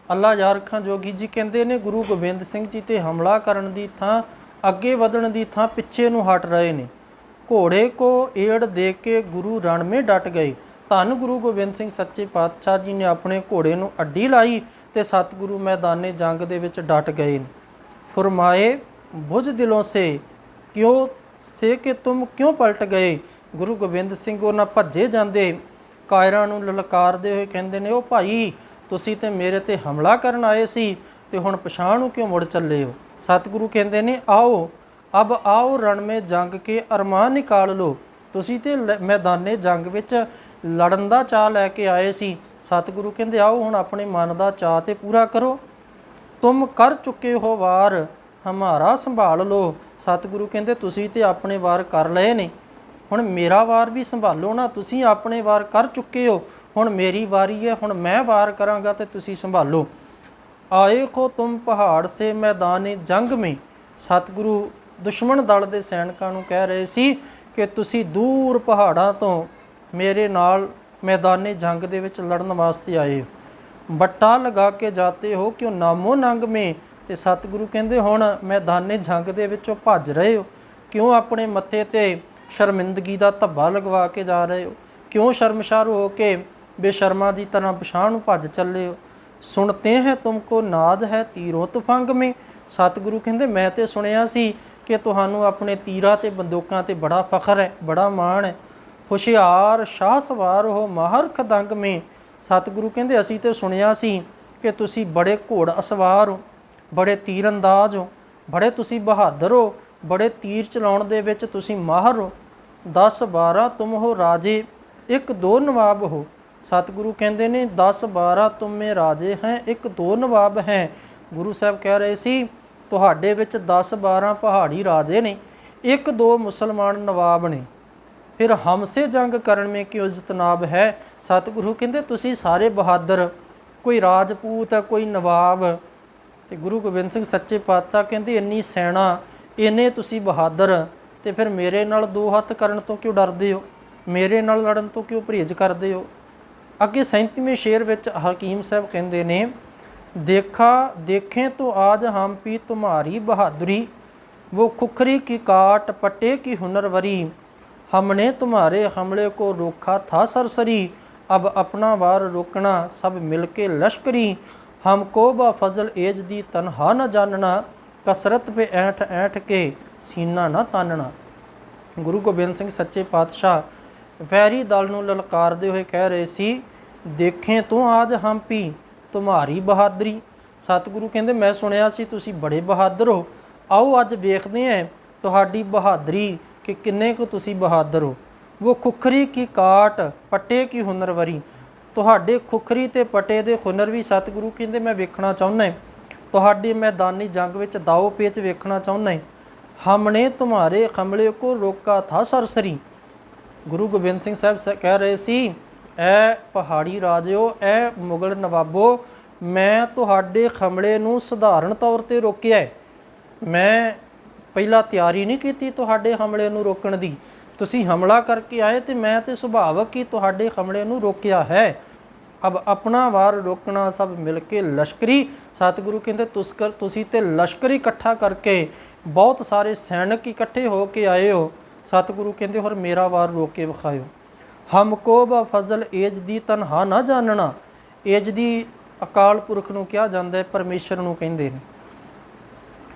ਅੱਲਾ ਯਾਰ ਖਾਂ ਜੋਗੀ ਜੀ ਕਹਿੰਦੇ ਨੇ, ਗੁਰੂ ਗੋਬਿੰਦ ਸਿੰਘ ਜੀ ਤੇ ਹਮਲਾ ਕਰਨ ਦੀ ਥਾਂ, ਅੱਗੇ ਵਧਣ ਦੀ ਥਾਂ ਪਿੱਛੇ ਨੂੰ ਹਟ ਰਹੇ ਨੇ। ਘੋੜੇ ਕੋ ਏੜ ਦੇ ਕੇ ਗੁਰੂ ਰਣ ਮੇ ਡਟ ਗਏ। ਧੰਨ ਗੁਰੂ ਗੋਬਿੰਦ ਸਿੰਘ ਸੱਚੇ ਪਾਤਸ਼ਾਹ ਜੀ ਨੇ ਆਪਣੇ ਘੋੜੇ ਨੂੰ ਅੱਡੀ ਲਾਈ ਤੇ ਸਤਿਗੁਰੂ ਮੈਦਾਨੇ ਜੰਗ ਦੇ ਵਿੱਚ ਡਟ ਗਏ ਨੇ। ਫਰਮਾਏ, ਬੁਝ ਦਿਲੋਂ ਸੇ, ਕਿਉਂ ਸੇ ਕਿ ਤੁਮ ਕਿਉਂ ਪਲਟ ਗਏ? ਗੁਰੂ ਗੋਬਿੰਦ ਸਿੰਘ ਉਹਨਾਂ ਭੱਜੇ ਜਾਂਦੇ। ਕਾਇਰਾਂ ਨੂੰ ਲਲਕਾਰਦੇ ਹੋਏ ਕਹਿੰਦੇ ਨੇ, ਉਹ ਭਾਈ, ਤੁਸੀਂ ਤੇ ਮੇਰੇ ਤੇ ਹਮਲਾ ਕਰਨ ਆਏ ਸੀ ਤੇ ਹੁਣ ਪਛਾਣ ਨੂੰ ਕਿਉਂ ਮੁੜ ਚੱਲੇ ਹੋ? ਸਤਿਗੁਰੂ ਕਹਿੰਦੇ ਨੇ, ਆਓ, ਅਬ ਆਓ ਰਣ ਮੇ ਜੰਗ ਕੇ ਅਰਮਾਨ ਨਿਕਾਲ ਲੋ ਤੁਸੀਂ ਤੇ ਲ- ਮੈਦਾਨੇ ਜੰਗ ਵਿੱਚ ਲੜਨ ਦਾ ਚਾਹ ਲੈ ਕੇ ਆਏ ਸੀ। ਸਤਿਗੁਰੂ ਕਹਿੰਦੇ, ਆਓ ਹੁਣ ਆਪਣੇ ਮਨ ਦਾ ਚਾਹ ਤੇ ਪੂਰਾ ਕਰੋ। ਤੁਮ ਕਰ ਚੁੱਕੇ ਹੋ ਵਾਰ, ਹਮਾਰਾ ਸੰਭਾਲ ਲੋ ਸਤਿਗੁਰੂ ਕਹਿੰਦੇ, ਤੁਸੀਂ ਤੇ ਆਪਣੇ ਵਾਰ ਕਰ ਲਏ ਨੇ। ਹੁਣ ਮੇਰਾ ਵਾਰ ਵੀ ਸੰਭਾਲੋ ਨਾ, ਤੁਸੀਂ ਆਪਣੇ ਵਾਰ ਕਰ ਚੁੱਕੇ ਹੋ। ਹੁਣ ਮੇਰੀ ਵਾਰੀ ਹੈ, ਹੁਣ ਮੈਂ ਵਾਰ ਕਰਾਂਗਾ ਤੇ ਤੁਸੀਂ ਸੰਭਾਲੋ। ਆਏ ਕੋ ਤੁਮ ਪਹਾੜ ਸੇ ਮੈਦਾਨੇ ਜੰਗ ਮੇ। ਸਤਿਗੁਰੂ ਦੁਸ਼ਮਣ ਦਲ ਦੇ ਸੈਨਿਕਾਂ ਨੂੰ ਕਹਿ ਰਹੇ ਸੀ ਕਿ ਤੁਸੀਂ ਦੂਰ ਪਹਾੜਾਂ ਤੋਂ ਮੇਰੇ ਨਾਲ ਮੈਦਾਨੇ ਜੰਗ ਦੇ ਵਿੱਚ ਲੜਨ ਵਾਸਤੇ ਆਏ। ਹੋ ਬੱਟਾ ਲਗਾ ਕੇ ਜਾਤੇ ਹੋ, ਕਿਉਂ ਨਾਮੋ ਨੰਗ ਮੇ ਤੇ ਸਤਿਗੁਰੂ ਕਹਿੰਦੇ ਹੁਣ, ਮੈਦਾਨੇ ਜੰਗ ਦੇ ਵਿੱਚੋਂ ਭੱਜ ਰਹੇ ਹੋ। ਕਿਉਂ ਆਪਣੇ ਮੱਥੇ ਤੇ ਸ਼ਰਮਿੰਦਗੀ ਦਾ ਧੱਬਾ ਲਗਵਾ ਕੇ ਜਾ ਰਹੇ ਹੋ? ਕਿਉਂ ਸ਼ਰਮਸ਼ਾਰ ਹੋ ਕੇ ਬੇਸ਼ਰਮਾ ਦੀ ਤਰ੍ਹਾਂ ਪਛਾਣ ਨੂੰ ਭੱਜ ਚੱਲੇ ਹੋ? ਸੁਣਤੇ ਹੈ ਤੁਮਕੋ ਨਾਦ ਹੈ ਤੀਰੋ ਤਫੰਗ ਮੇ? ਸਤਿਗੁਰੂ ਕਹਿੰਦੇ, ਮੈਂ ਤੇ ਸੁਣਿਆ ਸੀ ਕਿ ਤੁਹਾਨੂੰ ਆਪਣੇ ਤੀਰਾਂ ਤੇ ਬੰਦੂਕਾਂ ਤੇ ਬੜਾ ਫਖਰ ਹੈ, ਬੜਾ ਮਾਣ ਹੈ। ਹੁਸ਼ਿਆਰ, ਸ਼ਾਹ ਸਵਾਰ ਹੋ ਮਾਹਰ ਖਦੰਗ ਮੇ। ਸਤਿਗੁਰੂ ਕਹਿੰਦੇ, ਅਸੀਂ ਤੇ ਸੁਣਿਆ ਸੀ ਕਿ ਤੁਸੀਂ ਬੜੇ ਘੋੜ ਅਸਵਾਰ ਹੋ, ਬੜੇ ਤੀਰੰਦਾਜ਼ ਹੋ, ਬੜੇ ਤੁਸੀਂ ਬਹਾਦਰ ਹੋ, ਬੜੇ ਤੀਰ ਚਲਾਉਣ ਦੇ ਵਿੱਚ ਤੁਸੀਂ ਮਾਹਰ ਹੋ। 10 12 ਤੁਮ ਹੋ ਰਾਜੇ, ਇੱਕ ਦੋ ਨਵਾਬ ਹੋ। ਸਤਿਗੁਰੂ ਕਹਿੰਦੇ ਨੇ 10 12 ਤੁਮੇ ਰਾਜੇ ਹੈ, ਇੱਕ ਦੋ ਨਵਾਬ ਹੈ। ਗੁਰੂ ਸਾਹਿਬ ਕਹਿ ਰਹੇ ਸੀ, ਤੁਹਾਡੇ ਵਿੱਚ 10 12 ਪਹਾੜੀ ਰਾਜੇ ਨੇ, ਇੱਕ ਦੋ ਮੁਸਲਮਾਨ ਨਵਾਬ ਨੇ। ਫਿਰ ਹਮਸੇ ਜੰਗ ਕਰਨ ਮੇ ਕਿਉ ਜਤਨਾਬ ਹੈ ਸਤਿਗੁਰੂ ਕਹਿੰਦੇ ਤੁਸੀਂ ਸਾਰੇ ਬਹਾਦਰ ਕੋਈ ਰਾਜਪੂਤ ਹੈ ਕੋਈ ਨਵਾਬ ਤੇ ਗੁਰੂ ਗੋਬਿੰਦ ਸਿੰਘ ਸੱਚੇ ਪਾਤਸ਼ਾਹ ਕਹਿੰਦੇ ਇੰਨੀ ਸੈਨਾ ਇੰਨੇ ਤੁਸੀਂ ਬਹਾਦਰ ਤੇ ਫਿਰ ਮੇਰੇ ਨਾਲ ਦੋ ਹੱਥ ਕਰਨ ਤੋਂ ਕਿਉਂ ਡਰਦੇ ਹੋ ਮੇਰੇ ਨਾਲ ਲੜਨ ਤੋਂ ਕਿਉਂ ਪਰਹੇਜ਼ ਕਰਦੇ ਹੋ ਅੱਗੇ 37ਵੇਂ ਸ਼ੇਰ ਵਿੱਚ ਹਕੀਮ ਸਾਹਿਬ ਕਹਿੰਦੇ ਨੇ ਦੇਖਾ देखें तो आज हम भी तुम्हारी बहादुरी वो खुखरी की काट पट्टे की हुनरवरी हमने तुम्हारे हमले को रोका था सरसरी अब अपना वार रोकना सब मिलके लश्करी हमको ब फजल एज दी तनहा न जानना कसरत पे ऐठ ऐठ के सीना न तानना ਗੁਰੂ ਗੋਬਿੰਦ ਸਿੰਘ ਸੱਚੇ ਪਾਤਸ਼ਾਹ ਵੈਰੀ ਦਲ ਨੂੰ ਲਲਕਾਰਦੇ ਹੋਏ ਕਹਿ ਰਹੇ ਸੀ ਦੇਖੇ ਤੂੰ ਆਜ ਹੰਪੀ ਤੁਮਾਰੀ ਬਹਾਦਰੀ ਸਤਿਗੁਰੂ ਕਹਿੰਦੇ ਮੈਂ ਸੁਣਿਆ ਸੀ ਤੁਸੀਂ ਬੜੇ ਬਹਾਦਰ ਹੋ ਆਓ ਅੱਜ ਵੇਖਦੇ ਹਾਂ ਤੁਹਾਡੀ ਬਹਾਦਰੀ ਕਿ ਕਿੰਨੇ ਕੁ ਤੁਸੀਂ ਬਹਾਦਰ ਹੋ? ਉਹ ਖੁਖਰੀ ਕੀ ਕਾਟ, ਪਟੇ ਕੀ ਹੁਨਰਵਰੀ ਤੁਹਾਡੇ ਖੁਖਰੀ ਤੇ ਪਟੇ ਦੇ ਹੁਨਰ ਵੀ ਸਤਿਗੁਰੂ ਕਹਿੰਦੇ ਮੈਂ ਵੇਖਣਾ ਚਾਹੁੰਦਾ ਹਾਂ। ਤੁਹਾਡੀ ਮੈਦਾਨੀ ਜੰਗ ਵਿੱਚ ਦਾਓ ਪੇਚ ਵੇਖਣਾ ਚਾਹੁੰਦਾ ਹਾਂ। ਹਮਨੇ ਤੁਹਾਰੇ ਖਮਲੇ ਕੋ ਰੋਕਾ ਥਾ ਸਰਸਰੀ। ਗੁਰੂ ਗੋਬਿੰਦ ਸਿੰਘ ਸਾਹਿਬ ਕਹਿ ਰਹੇ ਸੀ, ਐ ਪਹਾੜੀ ਰਾਜਿਓ, ਐ ਮੁਗਲ ਨਵਾਬੋ, ਮੈਂ ਤੁਹਾਡੇ ਖਮਲੇ ਨੂੰ ਸਧਾਰਨ ਤੌਰ ਤੇ ਰੋਕਿਆ ਮੈਂ ਪਹਿਲਾਂ ਤਿਆਰੀ ਨਹੀਂ ਕੀਤੀ ਤੁਹਾਡੇ ਹਮਲੇ ਨੂੰ ਰੋਕਣ ਦੀ। ਤੁਸੀਂ ਹਮਲਾ ਕਰਕੇ ਆਏ ਤੇ ਮੈਂ ਤੇ ਸੁਭਾਵਕ ਹੀ ਤੁਹਾਡੇ ਹਮਲੇ ਨੂੰ ਰੋਕਿਆ ਹੈ। ਅਬ ਆਪਣਾ ਵਾਰ ਰੋਕਣਾ ਸਭ ਮਿਲ ਕੇ ਲਸ਼ਕਰੀ। ਸਤਿਗੁਰੂ ਕਹਿੰਦੇ ਤੁਸਕਰ ਤੁਸੀਂ ਤੇ ਲਸ਼ਕਰੀ ਇਕੱਠਾ ਕਰਕੇ ਬਹੁਤ ਸਾਰੇ ਸੈਨਿਕ ਇਕੱਠੇ ਹੋ ਕੇ ਆਏ ਹੋ। ਸਤਿਗੁਰੂ ਕਹਿੰਦੇ, ਹੋਰ ਮੇਰਾ ਵਾਰ ਰੋਕ ਕੇ ਵਿਖਾਇਓ। ਹਮਕੋ ਬ ਫਜ਼ਲ ਏਜ ਦੀ ਤਨਹਾ ਨਾ ਜਾਣਨਾ। ਏਜ ਦੀ ਅਕਾਲ ਪੁਰਖ ਨੂੰ ਕਿਹਾ ਜਾਂਦਾ ਹੈ, ਪਰਮੇਸ਼ਰ ਨੂੰ ਕਹਿੰਦੇ ਨੇ।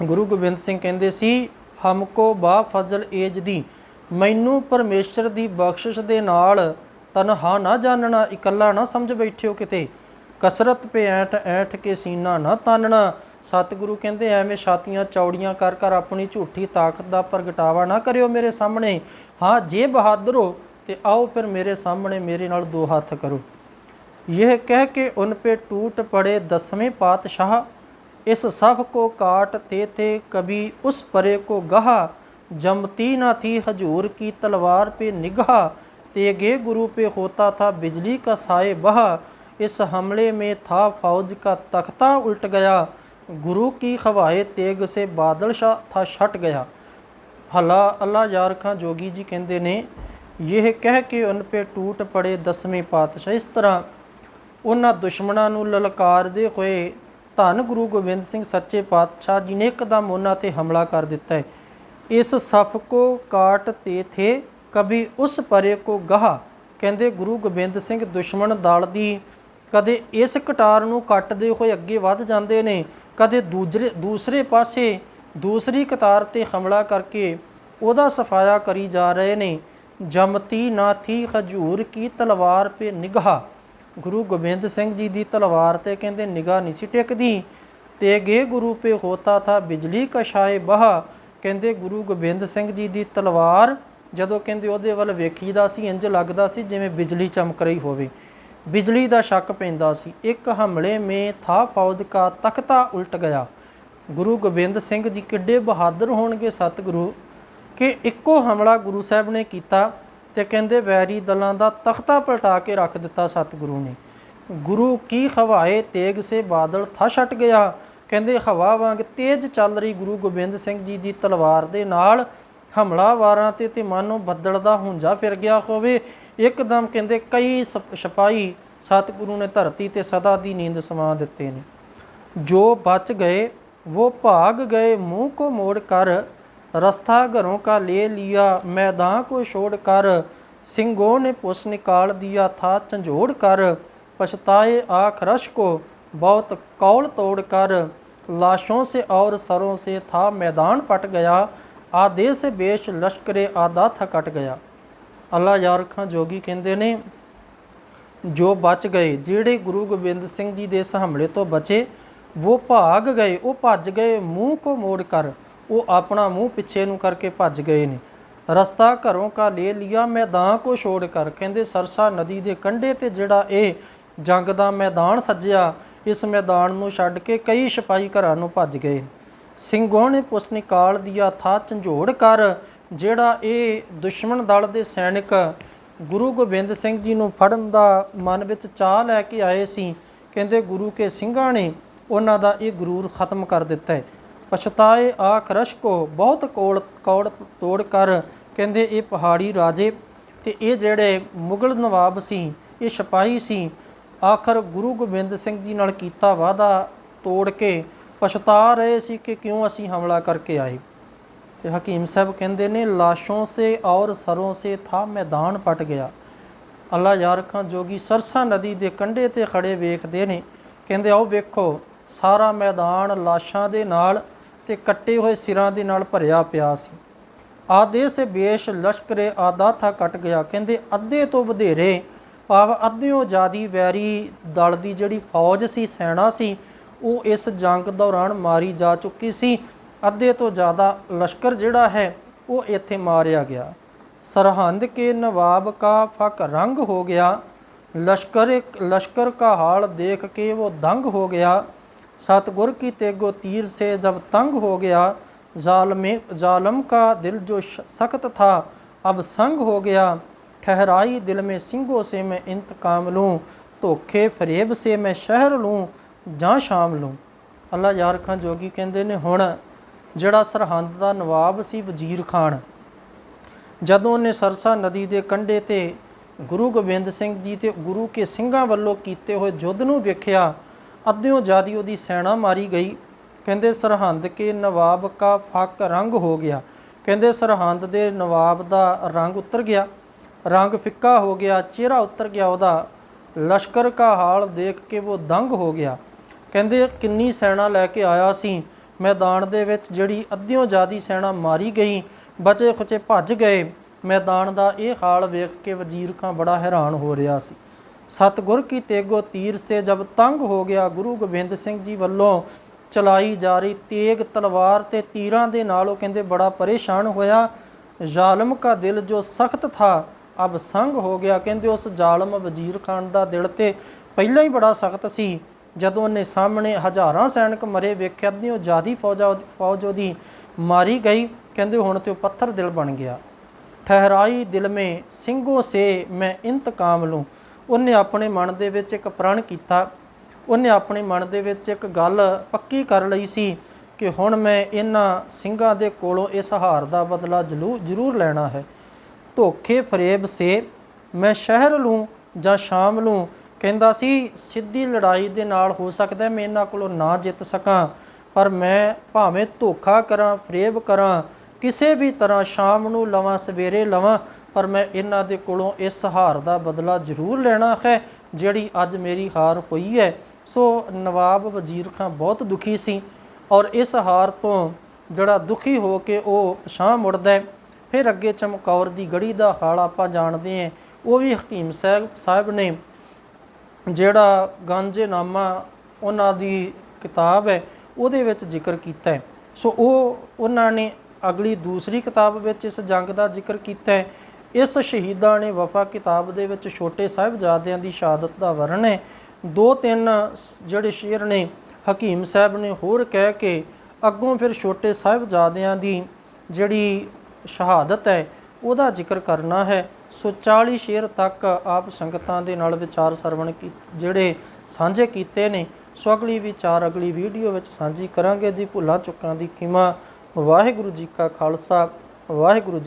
ਗੁਰੂ ਗੋਬਿੰਦ ਸਿੰਘ ਕਹਿੰਦੇ ਸੀ, ਹਮਕੋ ਬਾ ਫਜ਼ਲ ਏਜ ਦੀ, ਮੈਨੂੰ ਪਰਮੇਸ਼ਰ ਦੀ ਬਖਸ਼ਿਸ਼ ਦੇ ਨਾਲ ਤਨਹਾ ਨਾ ਜਾਣਨਾ ਇਕੱਲਾ ਨਾ ਸਮਝ ਬੈਠਿਓ ਕਿਤੇ। ਕਸਰਤ ਪੇ ਐਂਠ ਐਂਠ ਕੇ ਸੀਨਾ ਨਾ ਤਾਨਣਾ। ਸਤਿਗੁਰੂ ਕਹਿੰਦੇ, ਐਵੇਂ ਛਾਤੀਆਂ, ਚੌੜੀਆਂ ਕਰ ਕਰ ਆਪਣੀ ਝੂਠੀ ਤਾਕਤ ਦਾ ਪ੍ਰਗਟਾਵਾ ਨਾ ਕਰਿਓ ਮੇਰੇ ਸਾਹਮਣੇ। ਹਾਂ, ਜੇ ਬਹਾਦਰ ਹੋ, ਤੇ ਆਓ ਫਿਰ ਮੇਰੇ ਸਾਹਮਣੇ ਮੇਰੇ ਨਾਲ ਦੋ ਹੱਥ ਕਰੋ। ਇਹ ਕਹਿ ਕੇ ਉਨ ਪੇ ਟੂਟ ਪੜੇ ਦਸਵੇਂ ਪਾਤਸ਼ਾਹ इस सब को काटते थे कभी उस परे को गहा जमती न थी हजूर की तलवार पे निगाह तेगे गुरु पे होता था बिजली का साए बहा इस हमले में था फौज का तख्ता उल्ट गया गुरु की हवाए तेग से बादल शा था छट गया ਹਲਾ ਅੱਲਾ ਯਾਰ ਖਾਂ ਜੋਗੀ ਜੀ ਕਹਿੰਦੇ ਨੇ ਇਹ ਕਹਿ ਕੇ ਉਨ ਪੇ ਟੂਟ ਪੜੇ ਦਸਵੇਂ ਪਾਤਸ਼ਾਹ ਇਸ ਤਰ੍ਹਾਂ ਉਹਨਾਂ ਦੁਸ਼ਮਣਾਂ ਨੂੰ ਲਲਕਾਰਦੇ ਹੋਏ ਧੰਨ ਗੁਰੂ ਗੋਬਿੰਦ ਸਿੰਘ ਸੱਚੇ ਪਾਤਸ਼ਾਹ ਜੀ ਨੇ ਇੱਕਦਮ ਉਹਨਾਂ ਤੇ ਹਮਲਾ ਕਰ ਦਿੱਤਾ ਹੈ। ਇਸ ਸਫ ਕੋ ਕਾਟ ਤੇ ਥੇ, ਕਭੀ ਉਸ ਪਰੇ ਕੋ ਗਹਾ, ਕਹਿੰਦੇ ਗੁਰੂ ਗੋਬਿੰਦ ਸਿੰਘ ਦੁਸ਼ਮਣ ਦਲ ਦੀ, ਕਦੇ ਇਸ ਕਟਾਰ ਨੂੰ ਕੱਟਦੇ ਹੋਏ ਅੱਗੇ ਵੱਧ ਜਾਂਦੇ ਨੇ, ਕਦੇ ਦੂਜੇ ਦੂਸਰੇ ਪਾਸੇ ਦੂਸਰੀ ਕਤਾਰ ਤੇ ਹਮਲਾ ਕਰਕੇ ਉਹਦਾ ਸਫਾਇਆ ਕਰੀ ਜਾ ਰਹੇ ਨੇ। ਜਮਤੀ ਨਾਥੀ ਹਜੂਰ ਕੀ ਤਲਵਾਰ ਪੇ ਨਿਗਾਹ। ਗੁਰੂ ਗੋਬਿੰਦ ਸਿੰਘ ਜੀ ਦੀ ਤਲਵਾਰ ਤੇ ਕਹਿੰਦੇ ਨਿਗਾਹ ਨਹੀਂ ਸੀ ਟਿਕਦੀ। ਤੇ ਗੇ ਗੁਰੂ ਪੇ ਹੋਤਾ ਥਾ ਬਿਜਲੀ ਕਾ ਬਹਾ। ਕਹਿੰਦੇ ਗੁਰੂ ਗੋਬਿੰਦ ਸਿੰਘ ਜੀ ਦੀ ਤਲਵਾਰ ਜਦੋਂ ਕਹਿੰਦੇ ਉਹਦੇ ਵੱਲ ਵੇਖੀਦਾ ਸੀ ਇੰਜ ਲੱਗਦਾ ਸੀ ਜਿਵੇਂ ਬਿਜਲੀ ਚਮਕ ਰਹੀ ਹੋਵੇ। ਬਿਜਲੀ ਦਾ ਸ਼ੱਕ ਪੈਂਦਾ ਸੀ। ਇੱਕ ਹਮਲੇ ਮੇ ਥਾ ਫੌਜ ਕਾ ਤਖਤਾ ਉਲਟ ਗਿਆ। ਗੁਰੂ ਗੋਬਿੰਦ ਸਿੰਘ ਜੀ ਕਿੱਡੇ ਬਹਾਦਰ ਹੋਣਗੇ ਸਤਿਗੁਰੂ। ਕਿ ਇੱਕੋ ਹਮਲਾ ਗੁਰੂ ਸਾਹਿਬ ਨੇ ਕੀਤਾ। ਤੇ ਕਹਿੰਦੇ ਵੈਰੀ ਦਲਾਂ ਦਾ ਤਖਤਾ ਪਲਟਾ ਕੇ ਰੱਖ ਦਿੱਤਾ ਸਤਿਗੁਰੂ ਨੇ। ਗੁਰੂ ਕੀ ਖਵਾਏ ਤੇਗ ਸੇ ਬਾਦਲ ਥਾ ਛਟ ਗਿਆ। ਕਹਿੰਦੇ ਹਵਾ ਵਾਂਗ ਤੇਜ਼ ਚੱਲ ਰਹੀ ਗੁਰੂ ਗੋਬਿੰਦ ਸਿੰਘ ਜੀ ਦੀ ਤਲਵਾਰ ਦੇ ਨਾਲ। ਹਮਲਾਵਾਰਾਂ ਤੇ ਤੇ ਮਾਨੋ ਬੱਦਲ ਦਾ ਹੁੰਜਾ ਫਿਰ ਗਿਆ ਹੋਵੇ। ਇੱਕਦਮ ਕਹਿੰਦੇ ਕਈ ਸਿਪਾਹੀ ਸਤਿਗੁਰੂ ਨੇ ਧਰਤੀ ਤੇ ਸਦਾ ਦੀ ਨੀਂਦ ਸਮਾ ਦਿੱਤੇ ਨੇ। ਜੋ ਬਚ ਗਏ ਉਹ ਭਾਗ ਗਏ, ਮੂੰਹ ਕੋ ਮੋੜ ਕਰ। रास्ता घरों का ले लिया मैदान को छोड़ कर सिंगों ने पुष निकाल दिया था झंझोड़ कर पछताए आख रश को बहुत कौल तोड़ कर लाशों से और सरों से था मैदान पट गया आदेश बेश लश्करे आधा था कट गया ਅੱਲਾ ਯਾਰ ਖਾਂ ਜੋਗੀ ਕਹਿੰਦੇ ਨੇ ਜੋ ਬਚ ਗਏ ਜਿਹੜੇ ਗੁਰੂ ਗੋਬਿੰਦ ਸਿੰਘ ਜੀ ਦੇ ਇਸ ਹਮਲੇ ਤੋਂ ਬਚੇ ਉਹ ਭਾਗ ਗਏ ਉਹ ਭੱਜ ਗਏ ਮੂੰਹ ਕੋ ਮੋੜ ਕਰ ਉਹ ਆਪਣਾ ਮੂੰਹ ਪਿੱਛੇ ਨੂੰ ਕਰਕੇ ਭੱਜ ਗਏ ਨੇ। ਰਸਤਾ ਘਰੋਂ ਕਾ ਲੈ ਲਿਆ ਮੈਦਾਨ ਕੋ ਛੋੜ ਕਰ। ਕਹਿੰਦੇ, ਸਰਸਾ ਨਦੀ ਦੇ ਕੰਢੇ ਤੇ ਜਿਹੜਾ ਇਹ ਜੰਗ ਦਾ ਮੈਦਾਨ ਸੱਜਿਆ, ਇਸ ਮੈਦਾਨ ਨੂੰ ਛੱਡ ਕੇ ਕਈ ਸਿਪਾਹੀ ਘਰਾਂ ਨੂੰ ਭੱਜ ਗਏ। ਸਿੰਘੋਂ ਨੇ ਪੁੱਛ ਨਿਕਾਲ ਦਿਆ ਥਾ ਝੰਜੋੜ ਕਰ, ਜਿਹੜਾ ਇਹ ਦੁਸ਼ਮਣ ਦਲ ਦੇ ਸੈਨਿਕ ਗੁਰੂ ਗੋਬਿੰਦ ਸਿੰਘ ਜੀ ਨੂੰ ਫੜਨ ਦਾ ਮਨ ਵਿੱਚ ਚਾਹ ਲੈ ਕੇ ਆਏ ਸੀ। ਕਹਿੰਦੇ, ਗੁਰੂ ਕੇ ਸਿੰਘਾਂ ਨੇ ਉਹਨਾਂ ਦਾ ਇਹ ਗਰੂਰ ਖਤਮ ਕਰ ਦਿੱਤਾ ਹੈ। ਪਛਤਾਏ ਆਖ ਰਸ਼ ਕੋ, ਬਹੁਤ ਕੋਲ ਕੌੜ ਤੋੜ ਕਰ, ਕਹਿੰਦੇ ਇਹ ਪਹਾੜੀ ਰਾਜੇ। ਤੇ ਇਹ ਜਿਹੜੇ ਮੁਗਲ ਨਵਾਬ ਸੀ, ਇਹ ਸਿਪਾਹੀ ਸੀ, ਆਖਰ ਗੁਰੂ ਗੋਬਿੰਦ ਸਿੰਘ ਜੀ ਨਾਲ ਕੀਤਾ ਵਾਅਦਾ ਤੋੜ ਕੇ ਪਛਤਾ ਰਹੇ ਸੀ ਕਿ ਕਿਉਂ ਅਸੀਂ ਹਮਲਾ ਕਰਕੇ ਆਏ। ਤੇ ਹਕੀਮ ਸਾਹਿਬ ਕਹਿੰਦੇ ਨੇ, ਲਾਸ਼ੋਂ ਸੇ ਔਰ ਸਰੋਂ ਸੇ ਥਾ ਮੈਦਾਨ ਪਟ ਗਿਆ। ਅੱਲਾ ਯਾਰ ਖਾਂ ਜੋਗੀ ਸਰਸਾ ਨਦੀ ਦੇ ਕੰਢੇ ਤੇ ਖੜੇ ਵੇਖਦੇ ਨੇ। ਕਹਿੰਦੇ ਆਓ ਵੇਖੋ, ਸਾਰਾ ਮੈਦਾਨ ਲਾਸ਼ਾਂ ਦੇ ਨਾਲ ਤੇ ਕੱਟੇ ਹੋਏ ਸਿਰਾਂ ਦੇ ਨਾਲ ਭਰਿਆ ਪਿਆ ਸੀ। ਆਦੇ ਸੇ ਬੇਸ਼ ਲਸ਼ਕਰੇ ਆਦਾ ਥਾ ਕੱਟ ਗਿਆ। ਕਹਿੰਦੇ, ਅੱਧੇ ਤੋਂ ਵਧੇਰੇ ਭਾਵ ਅੱਧਿਓਂ ਜ਼ਿਆਦੀ ਵੈਰੀ ਦਲ ਦੀ ਜਿਹੜੀ ਫੌਜ ਸੀ, ਸੈਨਾ ਸੀ, ਉਹ ਇਸ ਜੰਗ ਦੌਰਾਨ ਮਾਰੀ ਜਾ ਚੁੱਕੀ ਸੀ। ਅੱਧੇ ਤੋਂ ਜ਼ਿਆਦਾ ਲਸ਼ਕਰ ਜਿਹੜਾ ਹੈ, ਉਹ ਇੱਥੇ ਮਾਰਿਆ ਗਿਆ। ਸਰਹੰਦ ਕੇ ਨਵਾਬ ਕਾ ਫਕ ਰੰਗ ਹੋ ਗਿਆ। ਲਸ਼ਕਰ ਲਸ਼ਕਰ ਕਾ ਹਾਲ ਦੇਖ ਕੇ ਉਹ ਦੰਗ ਹੋ ਗਿਆ। सतगुर की तेगो तीर से जब तंग हो गया जालमे जालम का दिल जो श- सख्त था अब संग हो गया ठहराई दिल में सिंगों से मैं इंतकाम लूँ ਧੋਖੇ ਫਰੇਬ ਸੇ ਮੈਂ ਸ਼ਹਿਰ ਲੂੰ ਜਾਂ ਸ਼ਾਮ ਲੂੰ ਅੱਲਾ ਯਾਰ ਖਾਨ ਜੋਗੀ ਕਹਿੰਦੇ ਨੇ ਹੁਣ ਜਿਹੜਾ ਸਰਹੰਦ ਦਾ ਨਵਾਬ ਸੀ ਵਜ਼ੀਰ ਖਾਨ ਜਦੋਂ ਉਹਨੇ ਸਰਸਾ ਨਦੀ ਦੇ ਕੰਢੇ ਤੇ ਗੁਰੂ ਗੋਬਿੰਦ ਸਿੰਘ ਜੀ ਤੇ ਗੁਰੂ ਕੇ ਸਿੰਘਾਂ ਵੱਲੋਂ ਕੀਤੇ ਹੋਏ ਯੁੱਧ ਨੂੰ ਵੇਖਿਆ ਅੱਧਿਓਂ ਜ਼ਿਆਦੀ ਉਹਦੀ ਸੈਨਾ ਮਾਰੀ ਗਈ। ਕਹਿੰਦੇ, ਸਰਹੰਦ ਕੇ ਨਵਾਬ ਕਾ ਫੱਕ ਰੰਗ ਹੋ ਗਿਆ। ਕਹਿੰਦੇ, ਸਰਹੰਦ ਦੇ ਨਵਾਬ ਦਾ ਰੰਗ ਉਤਰ ਗਿਆ। ਰੰਗ ਫਿੱਕਾ ਹੋ ਗਿਆ, ਚਿਹਰਾ ਉਤਰ ਗਿਆ ਉਹਦਾ। ਲਸ਼ਕਰ ਕਾ ਹਾਲ ਦੇਖ ਕੇ ਉਹ ਦੰਗ ਹੋ ਗਿਆ। ਕਹਿੰਦੇ, ਕਿੰਨੀ ਸੈਨਾ ਲੈ ਕੇ ਆਇਆ ਸੀ। ਮੈਦਾਨ ਦੇ ਵਿੱਚ ਜਿਹੜੀ ਅੱਧਿਓਂ ਜ਼ਿਆਦੀ ਸੈਨਾ ਮਾਰੀ ਗਈ, ਬਚੇ ਖੁਚੇ ਭੱਜ ਗਏ। ਮੈਦਾਨ ਦਾ ਇਹ ਹਾਲ ਵੇਖ ਕੇ ਵਜ਼ੀਰ ਖਾਂ ਬੜਾ ਹੈਰਾਨ ਹੋ ਰਿਹਾ ਸੀ। ਸਤਗੁਰ ਕੀ ਤੇਗੋ ਤੀਰ ਸੇ ਜਬ ਤੰਗ ਹੋ ਗਿਆ, ਗੁਰੂ ਗੋਬਿੰਦ ਸਿੰਘ ਜੀ ਵੱਲੋਂ ਚਲਾਈ ਜਾ ਰਹੀ ਤੇਗ ਤਲਵਾਰ ਤੇ ਤੀਰਾਂ ਦੇ ਨਾਲ ਉਹ ਕਹਿੰਦੇ ਬੜਾ ਪਰੇਸ਼ਾਨ ਹੋਇਆ। ਜ਼ਾਲਮ ਕਾ ਦਿਲ ਜੋ ਸਖਤ ਥਾ, ਅਬ ਸੰਗ ਹੋ ਗਿਆ। ਕਹਿੰਦੇ ਉਸ ਜ਼ਾਲਮ ਵਜ਼ੀਰ ਖਾਨ ਦਾ ਦਿਲ ਤੇ ਪਹਿਲਾਂ ਹੀ ਬੜਾ ਸਖਤ ਸੀ। ਜਦੋਂ ਉਹਨੇ ਸਾਹਮਣੇ ਹਜ਼ਾਰਾਂ ਸੈਨਿਕ ਮਰੇ, ਵੇਖਿਆ ਅੱਧਿਓਂ ਜ਼ਿਆਦੀ ਫੌਜਾ ਫੌਜ ਉਹਦੀ ਮਾਰੀ ਗਈ। ਕਹਿੰਦੇ ਹੁਣ ਤੇ ਉਹ ਪੱਥਰ ਦਿਲ ਬਣ ਗਿਆ। ਠਹਿਰਾਈ ਦਿਲ ਮੇ ਸਿੰਘੋਂ ਸੇ ਮੈਂ ਇੰਤਕਾਮ ਲੂੰ। ਉਹਨੇ ਆਪਣੇ ਮਨ ਦੇ ਵਿੱਚ ਇੱਕ ਪ੍ਰਣ ਕੀਤਾ। ਉਹਨੇ ਆਪਣੇ ਮਨ ਦੇ ਵਿੱਚ ਇੱਕ ਗੱਲ ਪੱਕੀ ਕਰ ਲਈ ਸੀ ਕਿ ਹੁਣ ਮੈਂ ਇਹਨਾਂ ਸਿੰਘਾਂ ਦੇ ਕੋਲੋਂ ਇਸ ਹਾਰ ਦਾ ਬਦਲਾ ਜਲੂ, ਜ਼ਰੂਰ ਲੈਣਾ ਹੈ। ਧੋਖੇ ਫਰੇਬ ਸੇ ਮੈਂ ਸ਼ਹਿਰ ਲੂੰ ਜਾਂ ਸ਼ਾਮ ਲੂੰ? ਕਹਿੰਦਾ ਸੀ, ਸਿੱਧੀ ਲੜਾਈ ਦੇ ਨਾਲ ਹੋ ਸਕਦਾ ਮੈਂ ਇਹਨਾਂ ਕੋਲੋਂ ਨਾ ਜਿੱਤ ਸਕਾਂ, ਪਰ ਮੈਂ ਭਾਵੇਂ ਧੋਖਾ ਕਰਾਂ, ਫਰੇਬ ਕਰਾਂ, ਕਿਸੇ ਵੀ ਤਰ੍ਹਾਂ ਸ਼ਾਮ ਨੂੰ ਲਵਾਂ, ਸਵੇਰੇ ਲਵਾਂ ਪਰ ਮੈਂ ਇਹਨਾਂ ਦੇ ਕੋਲੋਂ ਇਸ ਹਾਰ ਦਾ ਬਦਲਾ ਜ਼ਰੂਰ ਲੈਣਾ ਹੈ, ਜਿਹੜੀ ਅੱਜ ਮੇਰੀ ਹਾਰ ਹੋਈ ਹੈ। ਸੋ ਨਵਾਬ ਵਜ਼ੀਰ ਖਾਂ ਬਹੁਤ ਦੁਖੀ ਸੀ ਔਰ ਇਸ ਹਾਰ ਤੋਂ ਜਿਹੜਾ ਦੁਖੀ ਹੋ ਕੇ ਉਹ ਪਛਾਂ ਮੁੜਦਾ ਫਿਰ ਅੱਗੇ ਚਮਕੌਰ ਦੀ ਗੜੀ ਦਾ ਹਾਲ ਆਪਾਂ ਜਾਣਦੇ ਹਾਂ। ਉਹ ਵੀ ਹਕੀਮ ਸਾਹਿਬ ਸਾਹਿਬ ਨੇ, ਜਿਹੜਾ ਗੰਜਨਾਮਾ ਉਹਨਾਂ ਦੀ ਕਿਤਾਬ ਹੈ, ਉਹਦੇ ਵਿੱਚ ਜ਼ਿਕਰ ਕੀਤਾ ਹੈ। ਸੋ ਉਹ, ਉਹਨਾਂ ਨੇ ਅਗਲੀ ਦੂਸਰੀ ਕਿਤਾਬ ਵਿੱਚ ਇਸ ਜੰਗ ਦਾ ਜ਼ਿਕਰ ਕੀਤਾ ਹੈ। ਇਸ ਸ਼ਹੀਦਾਂ ਨੇ ਵਫਾ ਕਿਤਾਬ ਦੇ ਵਿੱਚ ਛੋਟੇ ਸਾਹਿਬਜ਼ਾਦਿਆਂ ਦੀ ਸ਼ਹਾਦਤ ਦਾ ਵਰਣਨ ਹੈ। ਦੋ ਤਿੰਨ ਜਿਹੜੇ ਸ਼ੇਰ ਨੇ, ਹਕੀਮ ਸਾਹਿਬ ਨੇ ਹੋਰ ਕਹਿ ਕੇ ਅੱਗੋਂ ਫਿਰ ਛੋਟੇ ਸਾਹਿਬਜ਼ਾਦਿਆਂ ਦੀ ਜਿਹੜੀ ਸ਼ਹਾਦਤ ਹੈ, ਉਹਦਾ ਜ਼ਿਕਰ ਕਰਨਾ ਹੈ। ਸੋ 40 ਸ਼ੇਰ ਤੱਕ ਆਪ ਸੰਗਤਾਂ ਦੇ ਨਾਲ ਵਿਚਾਰ ਸਰਵਣ ਕੀ, ਜਿਹੜੇ ਸਾਂਝੇ ਕੀਤੇ ਨੇ। ਸੋ ਅਗਲੀ ਵਿਚਾਰ, ਅਗਲੀ ਵੀਡੀਓ ਵਿੱਚ ਸਾਂਝੀ ਕਰਾਂਗੇ ਜੀ। ਭੁੱਲਾਂ ਚੁੱਕਾਂ ਦੀ ਖਿਮਾ। ਵਾਹਿਗੁਰੂ ਜੀ ਕਾ ਖਾਲਸਾ। ਵਾਹਿਗੁਰੂ ਜੀ